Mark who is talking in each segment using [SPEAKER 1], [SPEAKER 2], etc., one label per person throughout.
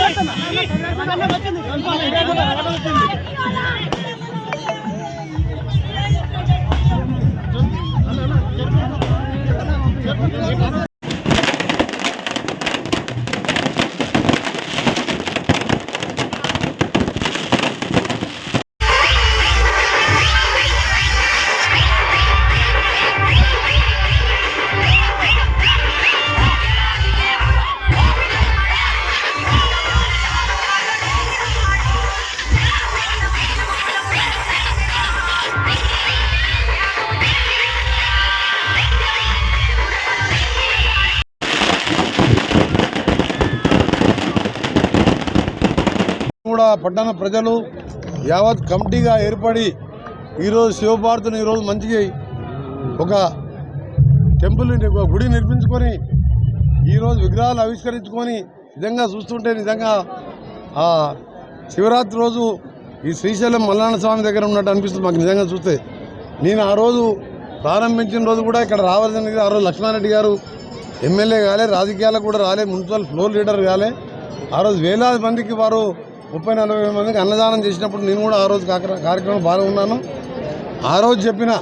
[SPEAKER 1] వచ్చింది పట్టణ ప్రజలు యావత్ కమిటీగా ఏర్పడి ఈరోజు శివభారతిని ఈరోజు మంచిగా ఒక టెంపుల్ ఒక గుడి నిర్మించుకొని ఈరోజు విగ్రహాలు ఆవిష్కరించుకొని నిజంగా చూస్తుంటే నిజంగా ఆ శివరాత్రి రోజు ఈ శ్రీశైలం మల్లన్న స్వామి దగ్గర ఉన్నట్టు అనిపిస్తుంది మాకు నిజంగా చూస్తే. నేను ఆ రోజు ప్రారంభించిన రోజు కూడా ఇక్కడ రావాల్సిన ఆ రోజు లక్ష్మారెడ్డి గారు ఎమ్మెల్యే కాలే రాజకీయాలకు కూడా రాలే మున్సిపల్ ఫ్లోర్ లీడర్ కాలే. ఆ రోజు వేలాది మందికి వారు ముప్పై నలభై మందికి అన్నదానం చేసినప్పుడు నేను కూడా ఆ రోజు కార్యక్రమం బాగా ఉన్నాను. ఆ రోజు చెప్పిన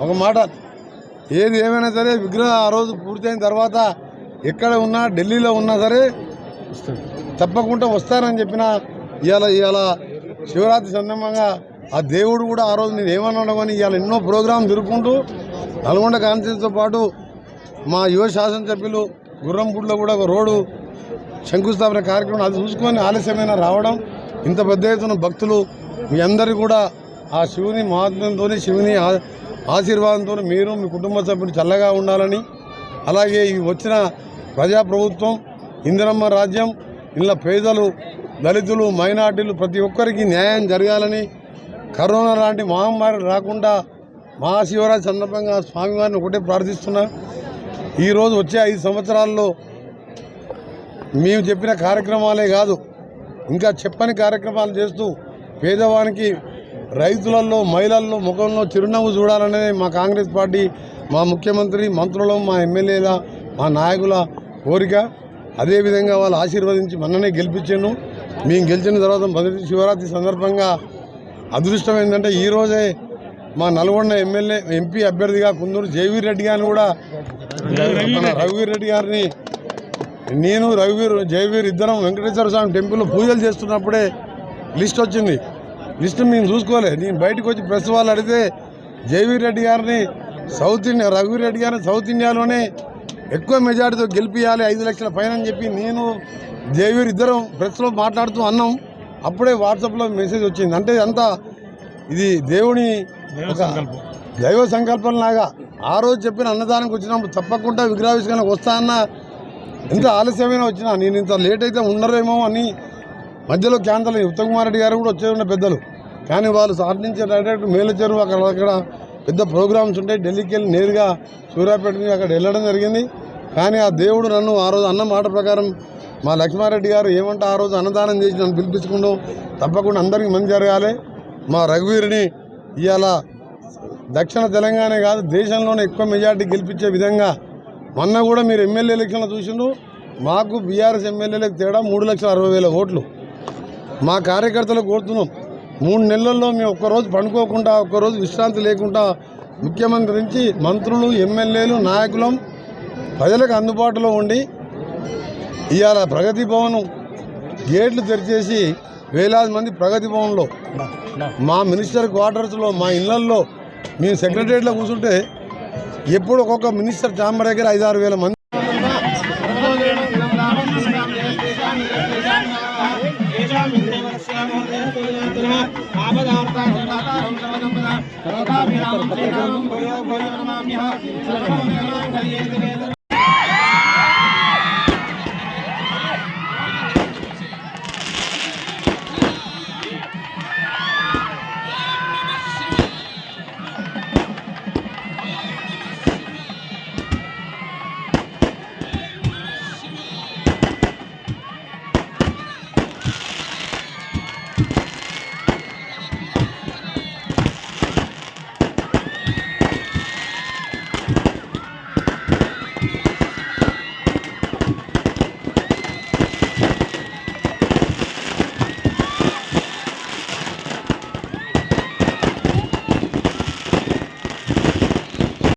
[SPEAKER 1] ఒక మాట ఏది ఏమైనా సరే విగ్రహం ఆ రోజు పూర్తయిన తర్వాత ఎక్కడ ఉన్నా ఢిల్లీలో ఉన్నా సరే తప్పకుండా వస్తానని చెప్పిన ఇవాళ ఇవాళ శివరాత్రి సందర్భంగా ఆ దేవుడు కూడా ఆ రోజు నేను ఏమన్నాడమని ఇవాళ ఎన్నో ప్రోగ్రాం తిరుగుకుంటూ నల్గొండ కాన్సెన్స్తో పాటు మా యువ శాసనసభ్యులు గుర్రంపూడిలో కూడా ఒక రోడ్డు శంకుస్థాపన కార్యక్రమం అది చూసుకొని ఆలస్యమైన రావడం ఇంత పెద్ద ఎత్తున భక్తులు మీ అందరు కూడా ఆ శివుని మహాత్మ్యంతో శివుని ఆ- ఆశీర్వాదంతో మీరు మీ కుటుంబ సభ్యులు చల్లగా ఉండాలని అలాగే ఈ వచ్చిన ప్రజాప్రభుత్వం ఇందిరమ్మ రాజ్యం ఇలా పేదలు దళితులు మైనార్టీలు ప్రతి ఒక్కరికి న్యాయం జరగాలని కరోనా లాంటి మహమ్మారి రాకుండా మహాశివరాత్రి సందర్భంగా స్వామివారిని ఒకటే ప్రార్థిస్తున్నా ఈరోజు వచ్చే ఐదు సంవత్సరాల్లో మేము చెప్పిన కార్యక్రమాలే కాదు. ఇంకా చెప్పని కార్యక్రమాలు చేస్తూ పేదవానికి రైతులలో మహిళల్లో ముఖంలో చిరునవ్వు చూడాలనేది మా కాంగ్రెస్ పార్టీ మా ముఖ్యమంత్రి మంత్రులు మా ఎమ్మెల్యేల మా నాయకుల కోరిక. అదేవిధంగా వాళ్ళు ఆశీర్వదించి మొన్ననే గెలిపించాను మేము గెలిచిన తర్వాత మొదటి శివరాత్రి సందర్భంగా అదృష్టం ఏంటంటే ఈరోజే మా నల్గొండ ఎమ్మెల్యే ఎంపీ అభ్యర్థిగా కుందూరు జయవీర్ రెడ్డి గారిని కూడా రఘువీర్ రెడ్డి గారిని నేను రఘువీర్ జయవీర్ ఇద్దరం వెంకటేశ్వర స్వామి టెంపుల్లో పూజలు చేస్తున్నప్పుడే లిస్ట్ వచ్చింది. లిస్ట్ మేము చూసుకోలే. నేను బయటకు వచ్చి ప్రెస్ వాళ్ళు అడిగితే జయవీర్ రెడ్డి గారిని సౌత్ ఇండియా రఘువీర్ రెడ్డి గారిని సౌత్ ఇండియాలోనే ఎక్కువ మెజార్టీతో గెలిపియాలి ఐదు లక్షల పైన అని చెప్పి నేను జయవీర్ ఇద్దరం ప్రెస్లో మాట్లాడుతూ అన్నాం. అప్పుడే వాట్సాప్లో మెసేజ్ వచ్చింది. అంటే అంతా ఇది దేవుని దైవ సంకల్పం. లాగా ఆ రోజు చెప్పిన అన్నదానానికి వచ్చినప్పుడు తప్పకుండా విగ్రహావిష్కరణకు వస్తా అన్న ఎంత ఆలస్యమైన వచ్చినా నేను ఇంత లేట్ అయితే ఉండరేమో అని మధ్యలో క్యాన్సల్ అయ్యి ఉత్తమ్ రెడ్డి గారు కూడా వచ్చే ఉన్న పెద్దలు. కానీ వాళ్ళు సార్ నుంచి డైరెక్ట్ మేలచెరువు అక్కడ అక్కడ పెద్ద ప్రోగ్రామ్స్ ఉంటాయి. ఢిల్లీకి వెళ్ళి నేరుగా సూర్యాపేట నుంచి అక్కడ వెళ్ళడం జరిగింది. కానీ ఆ దేవుడు నన్ను ఆ రోజు అన్న మాట ప్రకారం మా లక్ష్మారెడ్డి గారు ఏమంటే ఆ రోజు అన్నదానం చేసి నన్ను పిలిపించుకుంటూ తప్పకుండా అందరికీ మంచి జరగాలి. మా రఘువీరిని ఇవాళ దక్షిణ తెలంగాణ కాదు దేశంలోనే ఎక్కువ మెజార్టీ గెలిపించే విధంగా మొన్న కూడా మీరు ఎమ్మెల్యే ఎలక్షన్లో చూసిండ్రు. మాకు బీఆర్ఎస్ ఎమ్మెల్యేలకు తేడా మూడు లక్షల అరవై వేల ఓట్లు. మా కార్యకర్తలకు కోరుతున్నాం. మూడు నెలల్లో మేము ఒక్కరోజు పండుకోకుండా ఒక్కరోజు విశ్రాంతి లేకుండా ముఖ్యమంత్రి నుంచి మంత్రులు ఎమ్మెల్యేలు నాయకులం ప్రజలకు అందుబాటులో ఉండి ఇవాళ ప్రగతి భవన్ గేట్లు తెరిచేసి వేలాది మంది ప్రగతి భవన్లో మా మినిస్టర్ క్వార్టర్స్లో మా ఇళ్ళల్లో మేము సెక్రటరీలో కూర్చుంటే ఎప్పుడు ఒక్కొక్క మినిస్టర్ ఛాంబర్ దగ్గర ఐదారు వేల మంది.
[SPEAKER 2] ఆపదార్థ